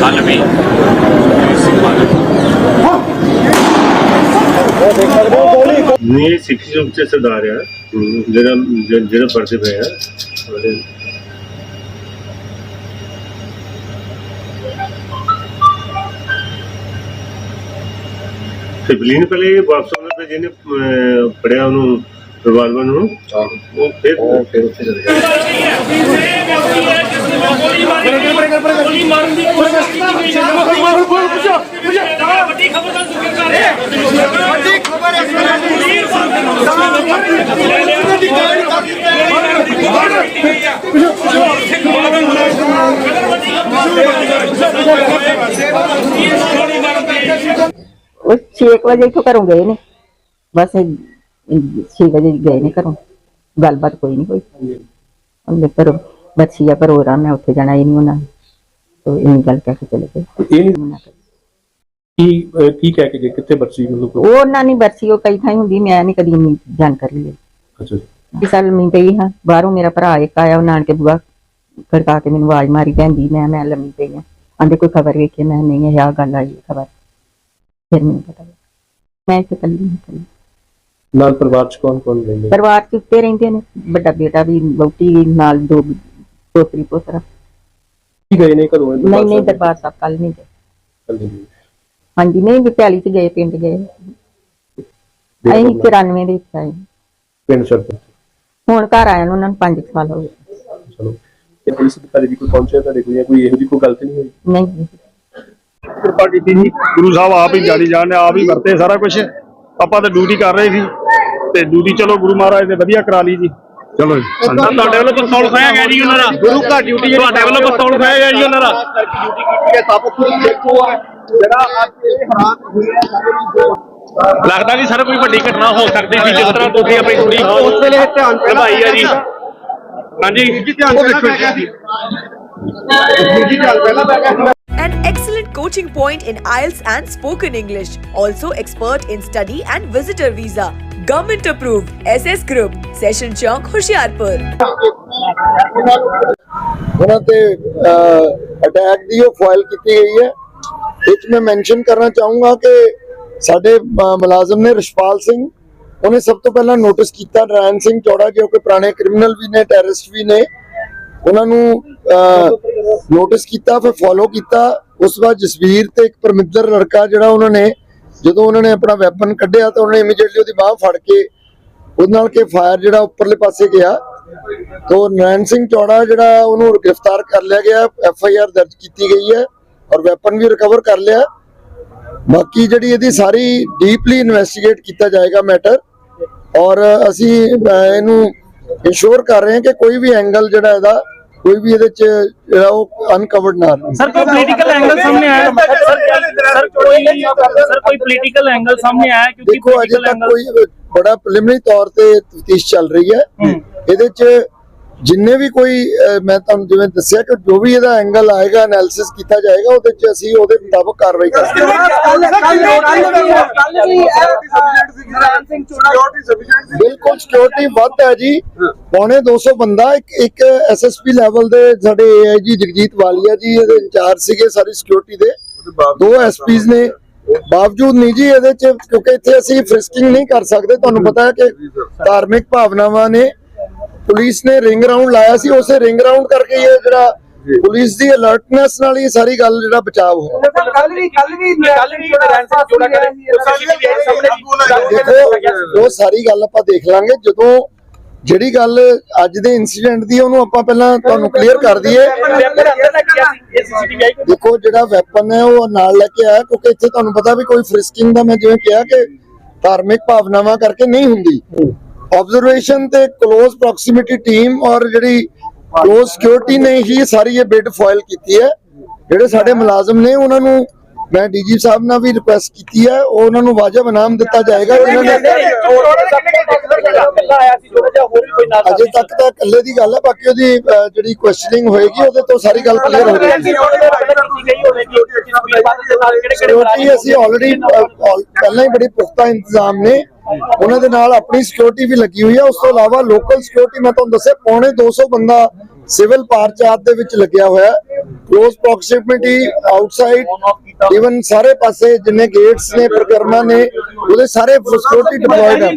ਕੱਲ ਵੀ ਨਹੀਂ ਇਹ ਸਿੱਖ ਚ ਸਰਦਾਰ ਆ ਜਿਹੜਾ ਜਿਹੜਾ- ਜਿਹੜਾ ਪਏ ਆ ਉਹਦੇ- ਸਿਵਲੀਨ ਪਹਿਲੇ ਵਾਪਸ ਆਉਂਦਾ ਤੇ ਜਿਹਨੇ ਅਹ, ਉਹਨੂੰ ਰਿਵਾਲਵਰ ਨੂੰ। ਉਹ ਫਿਰ ਫਿਰ ਉੱਥੇ ਚਲੇ ਗਿਆ ਵੱਡੀ ਖਬਰ ਦਾ ਜ਼ਿਕਰ ਕਰ ਰਿਹਾ ਵੱਡੀ ਖਬਰ ਉਹ 6 ਵਜੇ ਇੱਥੋਂ ਘਰੋਂ ਗਏ ਨੇ। ਬਸ 6 ਵਜੇ ਗਏ ਨੇ ਘਰੋਂ। ਗੱਲਬਾਤ ਕੋਈ ਨਹੀਂ ਹੋਈ ਉਹਨੇ ਪਰ ਬੱਚੀ ਆ ਪ੍ਰੋਗਰਾਮ ਮੈਂ ਉੱਥੇ ਜਾਣਾ ਹੀ ਨਹੀਂ ਉਹਨਾਂ ਨੇ। ਤੋ ਇਹ ਗੱਲ ਕਹਿ ਕੇ ਚਲੇ ਗਏ। ਇਹ ਨਹੀਂ ਮਨਾ ਕਰ ਕੀ ਅਹ, ਕੀ ਕਹਿ ਕੇ ਗਏ? ਕਿੱਥੇ ਬਰਸੀ ਮਤਲਬ ਉਹ? ਉਹਨਾਂ ਨਹੀਂ ਬਰਸੀ ਉਹ ਕਈ ਥਾਈ ਹੁੰਦੀ ਮੈਂ ਨਹੀਂ ਕਦੀ ਇੰਨੀ ਜਾਣਕਾਰੀ ਲਈ। ਅੱਛਾ ਇਸ ਸਾਲ ਮੈਂ ਪਈ ਹਾਂ ਬਾਹਰੋਂ ਮੇਰਾ ਭਰਾ ਇੱਕ ਆਇਆ ਉਹ ਨਾਨਕੇ ਬੁਆ ਖੜਕਾ ਕੇ ਮੈਨੂੰ ਆਵਾਜ਼ ਮਾਰੀ ਕਹਿੰਦੀ ਮੈਂ ਮੈਂ ਲੰਮੀ ਪਈ ਹਾਂ। ਆਂਦੇ ਕੋਈ ਖਬਰ ਵੇਖੀ ਮੈਂ ਨਹੀਂ ਇਹ ਆ ਗੱਲ ਆਈ ਖਬਰ। ਫਿਰ ਮੈਨੂੰ ਪਤਾ ਲੱਗਾ। ਮੈਂ ਇੱਥੇ ਇਕੱਲੀ ਹਾਂ। ਨਾਲ ਪਰਿਵਾਰ ਚ ਕੌਣ ਕੌਣ ਰਹਿੰਦੇ? ਪਰਿਵਾਰ ਚ ਉੱਤੇ ਰਹਿੰਦੇ ਨੇ ਵੱਡਾ ਬੇਟਾ ਵੀ ਵਹੁਟੀ ਵੀ ਨਾਲ ਦੋ ਪੋਤਰੀ ਪੋਤਰਾ ਕੀ ਗਏ ਨੇ ਘਰੋਂ? ਇਹ ਨਹੀਂ ਨਹੀਂ ਦਰਬਾਰ ਸਾਹਿਬ ਕੱਲ ਨਹੀਂ ਗਏ। ਕੱਲ੍ਹ ਨਹੀਂ। ਹਾਂਜੀ ਨਹੀਂ ਵਿਚਾਲੀ ਚ ਗਏ ਪਿੰਡ ਗਏ। ਅਸੀਂ 94 ਦੇ ਵਿੱਚ ਆਏ। ਪਿੰਡ ਸ਼ਰਤ ਹੁਣ ਘਰ ਆਏ ਨੂੰ ਉਹਨਾਂ ਨੂੰ 5 ਸਾਲ ਹੋ ਗਏ। ਚਲੋ। ਤੇ ਪੁਲਿਸ ਅਧਿਕਾਰੀ ਵੀ ਕੋਈ ਪਹੁੰਚਿਆ ਤੁਹਾਡੇ ਕੋਲ ਜਾਂ ਕੋਈ ਇਹੋ ਜਿਹੀ ਕੋਈ ਗਲਤ ਨਹੀਂ ਹੋਈ? ਨਹੀਂ। ਕਿਰਪਾ ਕੀਤੀ ਜੀ। ਗੁਰੂ ਸਾਹਿਬ ਆਪ ਹੀ ਜਾਰੀ ਜਾਣ ਨੇ ਆਪ ਹੀ ਵਰਤੇ ਸਾਰਾ ਕੁਝ ਆਪਾਂ ਤਾਂ ਡਿਊਟੀ ਕਰ ਰਹੇ ਸੀ ਤੇ ਡਿਊਟੀ ਚਲੋ ਗੁਰੂ ਮਹਾਰਾਜ ਨੇ ਵਧੀਆ ਕਰਾ ਲਈ ਜੀ। ਚਲੋ ਜੀ ਤੁਹਾਡੇ ਵੱਲੋਂ ਪਿਸਤੌਲ ਖਾਇਆ ਗਿਆ ਜੀ ਉਹਨਾਂ ਦਾ। ਗੁਰੂ ਘਰ ਡਿਊਟੀ ਤੁਹਾਡੇ ਵੱਲੋਂ ਪਿਸਤੌਲ ਖਾਇਆ ਗਿਆ ਜੀ ਉਹਨਾਂ ਦਾ। ਲੱਗਦਾ ਨਹੀਂ ਸਰ ਕੋਈ ਵੱਡੀ ਘਟਨਾ ਹੋ ਸਕਦੀ ਸੀ ਜਿਸ ਤਰ੍ਹਾਂ ਤੁਸੀਂ ਆਪਣੀ ਕੁੜੀ ਉਸ ਵੇਲੇ ਧਿਆਨ ਨਿਭਾਈ ਹੈ ਜੀ। ਹਾਂਜੀ। An excellent coaching point in IELTS and spoken English. Also expert in study and visitor visa. Government approved. SS Group. Session Chowk, Hoshiarpur. ਉਹਨਾਂ ਤੇ ਅਟੈਕ ਦੀ ਉਹ ਫਾਈਲ ਕੀਤੀ ਗਈ ਹੈ ਇਹ 'ਚ ਮੈਂ ਮੈਂਸ਼ਨ ਕਰਨਾ ਚਾਹੂੰਗਾ ਕਿ ਸਾਡੇ ਅਹ, ਮੁਲਾਜ਼ਮ ਨੇ ਰਿਸ਼ਪਾਲ ਸਿੰਘ ਉਹਨੇ ਸਭ ਤੋਂ ਪਹਿਲਾਂ ਨੋਟਿਸ ਕੀਤਾ ਨਰਾਇਣ ਸਿੰਘ ਚੌੜਾ ਜੋ ਕਿ ਪੁਰਾਣੇ ਕ੍ਰਿਮੀਨਲ ਵੀ ਨੇ ਟੈਰਰਿਸਟ ਵੀ ਨੇ ਉਹਨਾਂ ਨੂੰ ਨੋਟਿਸ ਕੀਤਾ ਫਿਰ ਫੋਲੋ ਕੀਤਾ ਉਸ ਤੋਂ ਜਸਵੀਰ ਤੇ ਇੱਕ ਪਰਮਿੰਦਰ ਲੜਕਾ ਜਿਹੜਾ ਉਹਨਾਂ ਨੇ, ਜਦੋਂ ਉਹਨਾਂ ਨੇ ਆਪਣਾ ਵੈਪਨ ਕੱਢਿਆ ਤਾਂ ਉਹਨਾਂ ਨੇ ਇਮੀਡੀਏਟਲੀ ਉਹਦੀ ਬਾਹ ਫੜ ਕੇ ਉਹਦੇ ਨਾਲ ਕੇ ਫਾਇਰ ਜਿਹੜਾ ਉੱਪਰਲੇ ਪਾਸੇ ਗਿਆ। ਤੋ ਨੈਣ ਸਿੰਘ ਚੌੜਾ ਜਿਹੜਾ ਉਹਨੂੰ ਗ੍ਰਿਫਤਾਰ ਕਰ ਲਿਆ ਗਿਆ ਐਫ ਆਈ ਆਰ ਦਰਜ ਕੀਤੀ ਗਈ ਹੈ ਔਰ ਵੈਪਨ ਵੀ ਰਿਕਵਰ ਕਰ ਲਿਆ। ਬਾਕੀ ਜਿਹੜੀ ਇਹਦੀ ਸਾਰੀ ਡੀਪਲੀ ਇਨਵੈਸਟੀਗੇਟ ਕੀਤਾ ਜਾਏਗਾ ਮੈਟਰ ਔਰ ਅਸੀਂ ਇਹਨੂੰ ਇੰਸ਼ੋਰ ਕਰ ਰਹੇ ਹਾਂ ਕਿ ਕੋਈ ਵੀ ਐਂਗਲ ਜਿਹੜਾ ਇਹਦਾ ਕੋਈ ਵੀ ਇਹਦੇ ਚ ਜਿਹੜਾ ਉਹ ਅਨਕਵਰਡ ਨਾ ਰਹੇ। ਸਰ ਕੋਈ ਪੋਲੀਟੀਕਲ ਐਂਗਲ ਸਾਹਮਣੇ ਆਇਆ? ਸਰ ਕੋਈ ਸਰ ਕੋਈ ਪੋਲੀਟੀਕਲ ਐਂਗਲ ਸਾਹਮਣੇ ਆਇਆ? ਕਿਉਂਕਿ ਦੇਖੋ ਅਜੇ ਤੱਕ ਕੋਈ ਬੜਾ ਪ੍ਰੀਲਿਮਿਨਰੀ ਤੌਰ ਤੇ ਤਫਤੀਸ਼ ਚੱਲ ਰਹੀ ਹੈ। ਇਹਦੇ ਚ ਜਿੰਨੇ ਵੀ ਕੋਈ ਮੈਂ ਤੁਹਾਨੂੰ ਜਿਵੇਂ ਦੱਸਿਆ ਕਿ ਜੋ ਵੀ ਇਹਦਾ ਐਂਗਲ ਆਏਗਾ ਐਨਾਲਿਸਿਸ ਕੀਤਾ ਜਾਏਗਾ ਉਹਦੇ ਚ ਅਸੀਂ ਉਹਦੇ ਮੁਤਾਬਕ ਕਾਰਵਾਈ ਕਰਾਂਗੇ ਬਿਲਕੁਲ ਸਿਕਿਉਰਿਟੀ ਵੱਧ ਹੈ ਜੀ ਪੌਣੇ 200 ਬੰਦਾ ਇੱਕ ਇੱਕ ਐਸਐਸਪੀ ਲੈਵਲ ਦੇ ਸਾਡੇ ਏਆਈਜੀ ਜਗਜੀਤ ਵਾਲੀਆ ਜੀ ਇਹਦੇ ਇੰਚਾਰਜ ਸੀਗੇ ਸਾਰੀ ਸਿਕਿਉਰਿਟੀ ਦੇ ਦੋ ਐਸਪੀਜ਼ ਨੇ ਬਾਵਜੂਦ ਨਹੀਂ ਜੀ ਇਹਦੇ ਚ ਕਿਉਂਕਿ ਇੱਥੇ ਅਸੀਂ ਫ੍ਰਿਸਕਿੰਗ ਨਹੀਂ ਕਰ ਸਕਦੇ ਤੁਹਾਨੂੰ ਪਤਾ ਹੈ ਕਿ ਧਾਰਮਿਕ ਭਾਵਨਾਵਾਂ ਨੇ ਪੁਲਿਸ ਨੇ ਰਿੰਗ ਰਾਉਂਡ ਲਾਇਆ ਸੀ ਉਸੇ ਰਿੰਗ ਰਾਉਂਡ ਕਰਕੇ ਇਹ ਜਿਹੜਾ ਪੁਲਿਸ ਦੀ ਅਲਰਟਨੈਸ ਨਾਲ ਹੀ ਸਾਰੀ ਗੱਲ ਜਿਹੜਾ ਬਚਾਅ ਹੋਇਆ ਕੱਲ ਵੀ ਕੱਲ ਵੀ ਕੱਲ ਵੀ ਨਰਾਇਣ ਸਿੰਘ ਜੋੜਾ ਕਹਿੰਦੇ ਦੇਖੋ ਉਹ ਸਾਰੀ ਗੱਲ ਆਪਾਂ ਦੇਖ ਲਾਂਗੇ। ਜਦੋਂ ਜਿਹੜੀ ਗੱਲ ਅੱਜ ਦੇ ਇਨਸੀਡੈਂਟ ਦੀ ਉਹਨੂੰ ਆਪਾਂ ਪਹਿਲਾਂ ਤੁਹਾਨੂੰ ਕਲੀਅਰ ਕਰ ਦਈਏ। ਦੇਖੋ ਜਿਹੜਾ ਵੈਪਨ ਹੈ ਉਹ ਨਾਲ ਲੈ ਕੇ ਆਇਆ ਕਿਉਂਕਿ ਇੱਥੇ ਤੁਹਾਨੂੰ ਪਤਾ ਵੀ ਕੋਈ ਫ੍ਰਿਸਕਿੰਗ ਦਾ ਮੈਂ ਜਿਵੇਂ ਕਿਹਾ ਕਿ ਧਾਰਮਿਕ ਭਾਵਨਾਵਾਂ ਕਰਕੇ ਨਹੀਂ ਹੁੰਦੀ। ऑब्जर्वेशन ਤੇ ক্লোਜ਼ ਪ੍ਰੋਕਸੀਮਿਟੀ ਟੀਮ ਔਰ ਜਿਹੜੀ ਕਲੋਜ਼ ਸਿਕਿਉਰਿਟੀ ਨੇ ਹੀ ਸਾਰੀ ਇਹ ਬਿੱਡ ਫਾਈਲ ਕੀਤੀ ਹੈ। ਜਿਹੜੇ ਸਾਡੇ ਮੁਲਾਜ਼ਮ ਨੇ, ਉਹਨਾਂ ਨੂੰ ਮੈਂ ਡੀਜੀ ਸਾਹਿਬ ਨਾਲ ਵੀ ਰਿਕੁਐਸਟ ਕੀਤੀ ਹੈ ਉਹ ਉਹਨਾਂ ਨੂੰ ਵਾਜਬ ਇਨਾਮ ਦਿੱਤਾ ਜਾਏਗਾ ਇਹਨਾਂ ਨੇ ਅਜੇ ਤੱਕ ਤਾਂ ਇਕੱਲੇ ਦੀ ਗੱਲ ਹੈ ਬਾਕੀ ਉਹਦੀ ਜਿਹੜੀ ਕੁਐਸਚਨਿੰਗ ਹੋਏਗੀ ਉਹਦੇ ਤੋਂ ਸਾਰੀ ਗੱਲ ਕਲੀਅਰ ਹੋ ਜਾਏਗੀ ਅਸੀਂ ਆਲਰੇਡੀ ਪਹਿਲਾਂ ਹੀ ਬੜੀ ਪੁਖਤਾ ਇੰਤਜ਼ਾਮ ਨੇ। ਉਹਨਾਂ ਦੇ ਨਾਲ ਆਪਣੀ ਸਿਕਿਉਰਿਟੀ ਵੀ ਲੱਗੀ ਹੋਈ ਹੈ। ਉਸ ਤੋਂ ਇਲਾਵਾ ਲੋਕਲ ਸਿਕਿਉਰਿਟੀ ਮੈਂ ਤੁਹਾਨੂੰ ਦੱਸਿਆ ਪੌਣੇ 200 ਬੰਦਾ ਸਿਵਲ ਪਾਰਚਾਤ ਦੇ ਵਿੱਚ ਲੱਗਿਆ ਹੋਇਆ ਕਲੋਜ਼ ਪ੍ਰੋਕਸੀਮਿਟੀ ਆਊਟਸਾਈਡ ਇਵਨ ਸਾਰੇ ਪਾਸੇ ਜਿੰਨੇ ਗੇਟਸ ਨੇ ਪ੍ਰਕਰਮਾਂ ਨੇ ਉਹਦੇ ਸਾਰੇ ਸਿਕਿਉਰਿਟੀ ਡਿਪਲੋਇਡ ਹੈ?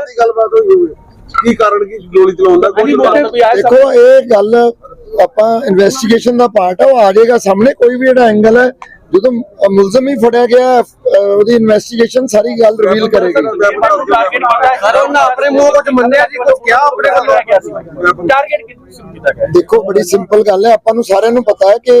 ਦੀ ਗੱਲਬਾਤ ਹੋਈ ਹੋਵੇ। ਕੀ ਕਾਰਨ ਕੀ ਗੋਲੀ ਚਲਾਉਣ ਦਾ? ਕੋਈ ਦੇਖੋ ਇਹ ਗੱਲ ਆਪਾਂ ਇਨਵੈਸਟੀਗੇਸ਼ਨ ਦਾ ਪਾਰਟ ਹੈ ਉਹ ਆ ਜਾਏਗਾ। ਸਾਹਮਣੇ ਕੋਈ ਵੀ ਜਿਹੜਾ ਐਂਗਲ ਹੈ ਜਦੋਂ ਮੁਲਜ਼ਮ ਹੀ ਫੜਿਆ ਗਿਆ ਉਹਦੀ ਇਨਵੈਸਟੀਗੇਸ਼ਨ ਸਾਰੀ ਗੱਲ ਰਿਵੀਲ ਕਰੇਗੀ। ਸਰ ਉਹਨਾਂ ਆਪਣੇ ਮੂੰਹ ਕੁਝ ਮੰਨਿਆ ਜੀ ਕੁਝ ਕਿਹਾ ਆਪਣੇ ਵੱਲੋਂ? ਕਿਹਾ ਸੀ ਟਾਰਗੇਟ ਕੀਤਾ ਗਿਆ ਦੇਖੋ ਬੜੀ ਸਿੰਪਲ ਗੱਲ ਹੈ। ਆਪਾਂ ਨੂੰ ਸਾਰਿਆਂ ਨੂੰ ਪਤਾ ਹੈ ਕਿ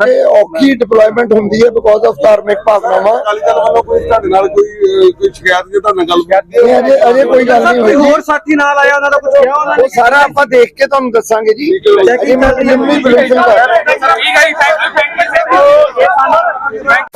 ਕਿਉਂਕਿ ਔਖੀ ਡਿਪਲੋਇਮੈਂਟ ਹੁੰਦੀ ਹੈ ਬਿਕੋਜ਼ ਆਫ ਧਾਰਮਿਕ ਭਾਵਨਾਵਾਂ ਅਕਾਲੀ ਦਲ ਵੱਲੋਂ ਕੋਈ ਤੁਹਾਡੇ ਨਾਲ ਕੋਈ ਕੋਈ ਸ਼ਿਕਾਇਤ ਜੇ ਤੁਹਾਡੇ ਨਾਲ ਗੱਲ ਅਜੇ ਅਜੇ ਕੋਈ ਗੱਲ ਨਹੀਂ ਹੋਈ ਹੋਰ ਸਾਥੀ ਨਾਲ ਆਇਆ ਉਹਨਾਂ ਦਾ ਕੁਝ ਕਿਹਾ ਉਹਨਾਂ ਉਹ ਸਾਰਾ ਆਪਾਂ ਦੇਖ ਕੇ ਤੁਹਾਨੂੰ ਦੱਸਾਂਗੇ ਜੀ ਅਜੇ ਮੈਂ ਪ੍ਰੀਲਿਮਿਨਰੀ ਬਰੀਫਿੰਗ ਕਰ ਠੀਕ ਹੈ ਜੀ ਥੈਂਕ ਯੂ ਥੈਂਕ ਯੂ